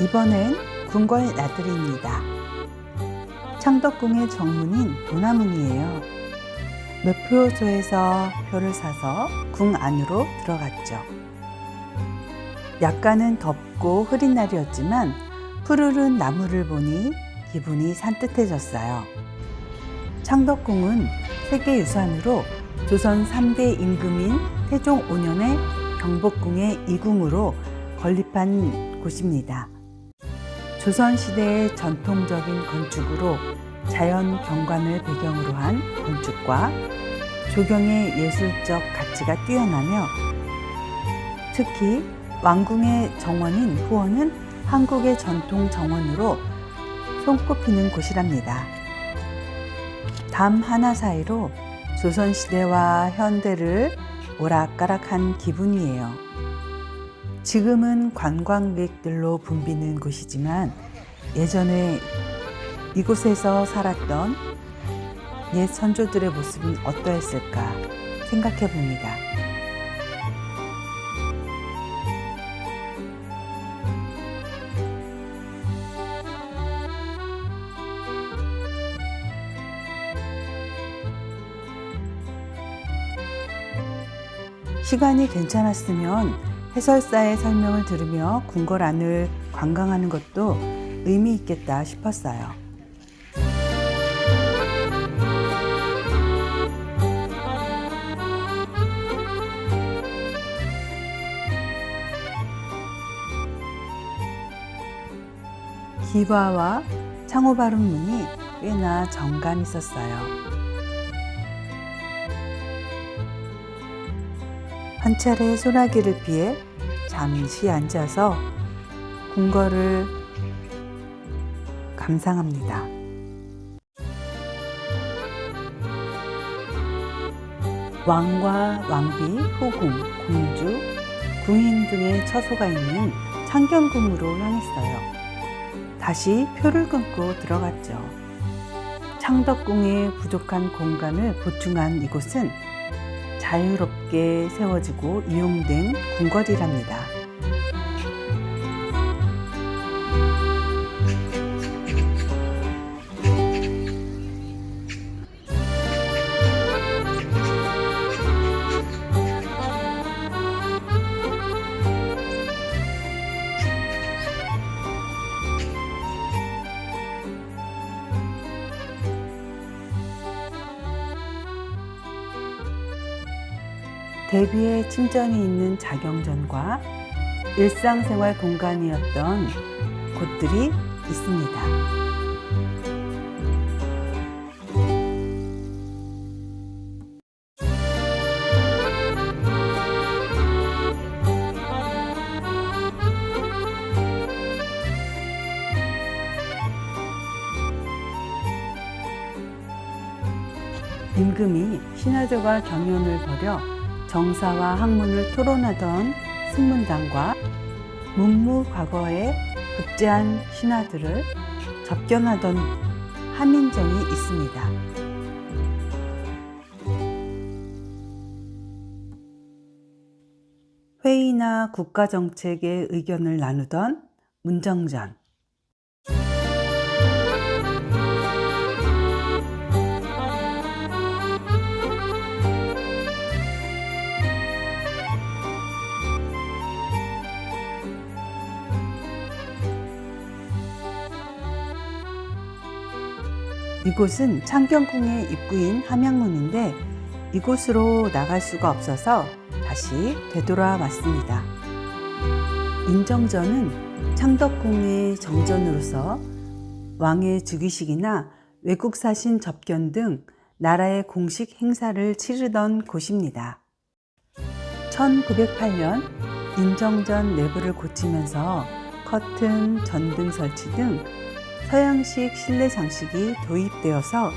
이번엔 궁궐 나들이입니다. 창덕궁의 정문인 도나문이에요. 매표소에서 표를 사서 궁 안으로 들어갔죠. 약간은 덥고 흐린 날이었지만 푸르른 나무를 보니 기분이 산뜻해졌어요. 창덕궁은 세계유산으로 조선 3대 임금인 태종 5년에 경복궁의 이궁으로 건립한 곳입니다. 조선시대의 전통적인 건축으로 자연 경관을 배경으로 한 건축과 조경의 예술적 가치가 뛰어나며 특히 왕궁의 정원인 후원은 한국의 전통 정원으로 손꼽히는 곳이랍니다. 담 하나 사이로 조선시대와 현대를 오락가락한 기분이에요. 지금은 관광객들로 붐비는 곳이지만 예전에 이곳에서 살았던 옛 선조들의 모습은 어떠했을까 생각해 봅니다. 시간이 괜찮았으면 해설사의 설명을 들으며 궁궐 안을 관광하는 것도 의미 있겠다 싶었어요. 기와와 창호바름 문이 꽤나 정감 있었어요. 한 차례 소나기를 피해 잠시 앉아서 궁궐을 감상합니다. 왕과 왕비, 후궁, 공주, 궁인 등의 처소가 있는 창경궁으로 향했어요. 다시 표를 끊고 들어갔죠. 창덕궁의 부족한 공간을 보충한 이곳은 자유롭게 세워지고 이용된 궁궐이랍니다. 대비의 침전이 있는 자경전과 일상생활 공간이었던 곳들이 있습니다. 임금이 신하들과 경연을 벌여 정사와 학문을 토론하던 승문장과 문무 과거의 급제한 신하들을 접견하던 함인정이 있습니다. 회의나 국가정책의 의견을 나누던 문정전. 이곳은 창경궁의 입구인 함양문인데 이곳으로 나갈 수가 없어서 다시 되돌아 왔습니다. 인정전은 창덕궁의 정전으로서 왕의 즉위식이나 외국 사신 접견 등 나라의 공식 행사를 치르던 곳입니다. 1908년 인정전 내부를 고치면서 커튼, 전등 설치 등 서양식 실내 장식이 도입되어서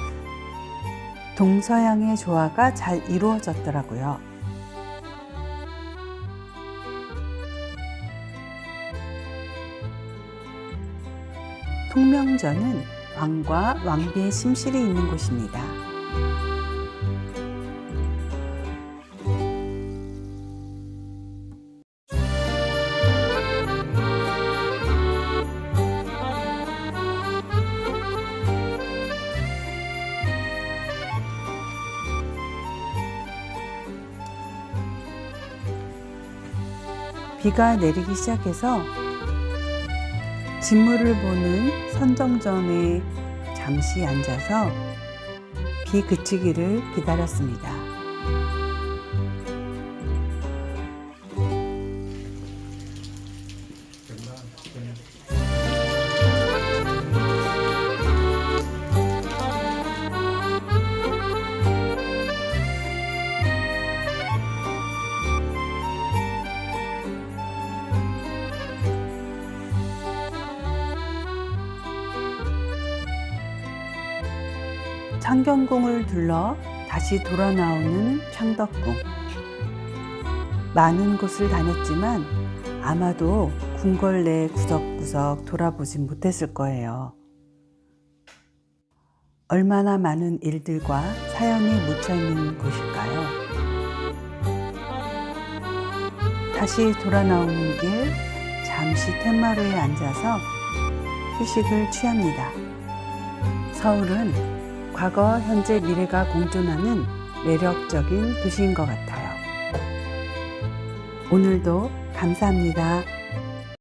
동서양의 조화가 잘 이루어졌더라고요. 통명전은 왕과 왕비의 심실이 있는 곳입니다. 비가 내리기 시작해서 진물을 보는 선정전에 잠시 앉아서 비 그치기를 기다렸습니다. 창경궁을 둘러 다시 돌아 나오는 창덕궁. 많은 곳을 다녔지만 아마도 궁궐 내 구석구석 돌아보진 못했을 거예요. 얼마나 많은 일들과 사연이 묻혀 있는 곳일까요? 다시 돌아 나오는 길 잠시 텐마루에 앉아서 휴식을 취합니다. 서울은 과거, 현재, 미래가 공존하는 매력적인 도시인 것 같아요. 오늘도 감사합니다.